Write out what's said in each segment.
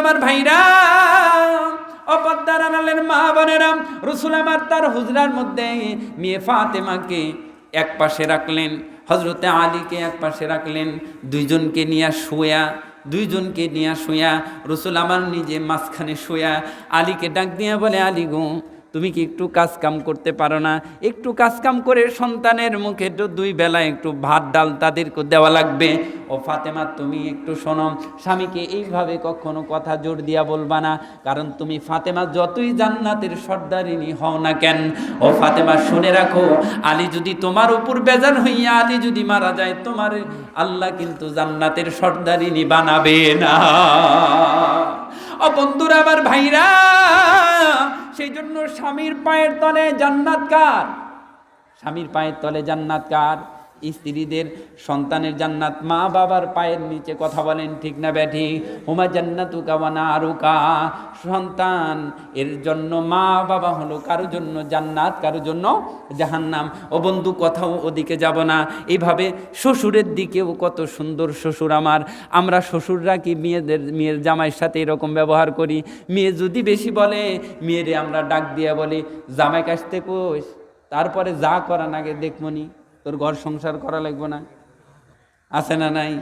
আমার ভাইরা অপদ্দার আনালের মা বোনেরা, রসুল আমার তার হুজরার মধ্যে মেয়ে ফাতেমাকে এক পাশে রাখলেন হজরতে আলীকে এক পাশে রাখলেন, দুইজনকে নিয়ে শোয়া, দুইজনকে নিয়ে শোয়া, রসুল আমার নিজে মাঝখানে শোয়া, আলীকে ডাক দিয়া বলে, আলী গো তুমি কি একটু কাজ কাম করতে পারো না? একটু কাজ কাম করে সন্তানের মুখে তো দুই বেলা একটু ভাত, ডাল তাদেরকে দেওয়া লাগবে। ও ফাতেমা, তুমি একটু শোনো। স্বামীকে এইভাবে কখনো কথা জোর দিয়া বলবা না। কারণ তুমি ফাতেমা যতই জান্নাতের সর্দারিনী হও না কেন, ও ফাতেমা, শুনে রাখো, আলী যদি তোমার উপর বেজার হইয়া আলী যদি মারা যায়, তোমার আল্লাহ কিন্তু জান্নাতের সর্দারিনী বানাবে না। ও বন্ধুরা, আমার ভাইরা জন্য স্বামীর পায়ের তলে জান্নাতকার। স্বামীর পায়ের তলে জান্নাত কার স্ত্রীদের সন্তানের জান্নাত মা বাবার পায়ের নিচে কথা বলেন, ঠিক না ব্যাঠি? হুমা জান্নাতু কাওয়ানা আরুকা সন্তান, এর জন্য মা বাবা হলো কারও জন্য জান্নাত কারও জন্য জাহান্নাম। ও বন্ধু, কথাও ওদিকে যাব না। এইভাবে শ্বশুরের দিকেও কত সুন্দর শ্বশুর আমার। আমরা শ্বশুররা কি মেয়েদের, মেয়ের জামাইয়ের সাথে এরকম ব্যবহার করি? মেয়ে যদি বেশি বলে, মেয়েরে আমরা ডাক দিয়ে বলি, জামাই কাছতে কোষ তারপরে যা করা নাগে দেখমনি। তোর ঘর সংসার করা লাগবে না। আছে না নাই?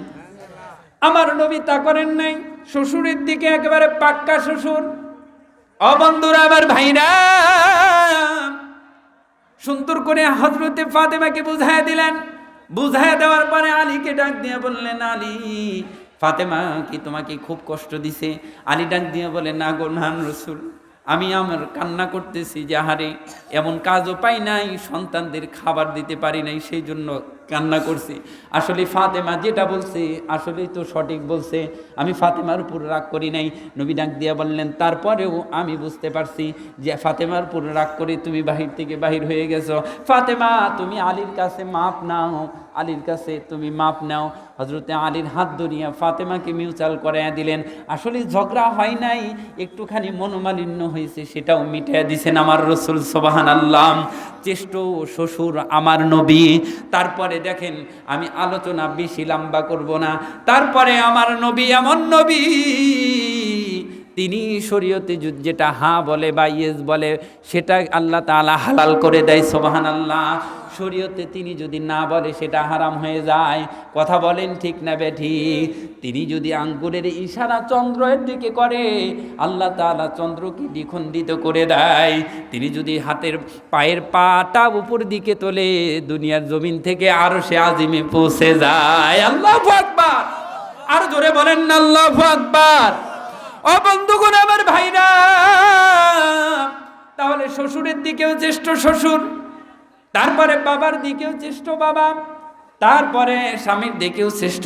আমার নবী তা করেন নাই। শ্বশুরের দিকে একেবারে পাক্কা শ্বশুর। অবন্ধুরা আবার ভাইরা, সুন্দর করে হজরতে ফাতেমাকে বুঝায় দিলেন। বুঝায় দেওয়ার পরে আলীকে ডাক দিয়ে বললেন, আলী, ফাতেমা কি তোমাকে খুব কষ্ট দিছে? আলী ডাক দিয়ে বলে, না গো নান রসুল। আমি আমার কান্না করতেছি যে হারে এমন কাজও পাই নাই, সন্তানদের খাবার দিতে পারি নাই, সেই জন্য কান্না করছি। আসলে ফাতেমা যেটা বলছে, আসলেই তো সঠিক বলছে। আমি ফাতেমার উপর রাগ করি নাই। নবী ডাক দিয়া বললেন, তারপরেও আমি বুঝতে পারছি যে ফাতেমার উপর রাগ করে তুমি বাহির থেকে বাহির হয়ে গেছো। ফাতেমা, তুমি আলীর কাছে মাপ নাও। আলীর কাছে তুমি মাপ নাও। হজরতে আলীর হাত ধরিয়া ফাতেমাকে মিউচাল করাইয়া দিলেন। আসলে ঝগড়া হয় নাই, একটুখানি মনোমালিন্য হয়েছে, সেটাও মিটাইয়া দিছেন আমার রসুল সোবাহান আল্লাহ চেষ্ট শ্বশুর আমার নবী। তারপরে দেখেন আমি আলোচনা বেশি লম্বা করব না। তারপরে আমার নবী এমন নবী। তিনি শরীয়তে যেটা হা বলে বা ইয়েস বলে, সেটা আল্লাহ তাআলা হালাল করে দেয় সোবাহান আল্লাহ শরীয়তে তিনি যদি না বলে, সেটা হারাম হয়ে যায়। কথা বলেন ঠিক না বেঠি? তিনি যদি আঙ্গুরের ইশারা চন্দ্রের দিকে করে, আল্লাহ তাআলা চন্দ্রকে দ্বিখণ্ডিত করে দেয়। তিনি যদি হাতের পায়ের পাটা উপর দিকে তোলে, দুনিয়ার জমিন থেকে আরও সে আজিমে পৌঁছে যায়। আল্লাহ আর জোরে বলেন আল্লাহ আকবার! ও বন্ধুগণ, আমার ভাইরা, তাহলে শ্বশুরের দিকেও জ্যেষ্ঠ শ্বশুর, তারপরে বাবার দিকেও জ্যেষ্ঠ বাবা, তারপরে স্বামীর দিকেও শ্রেষ্ঠ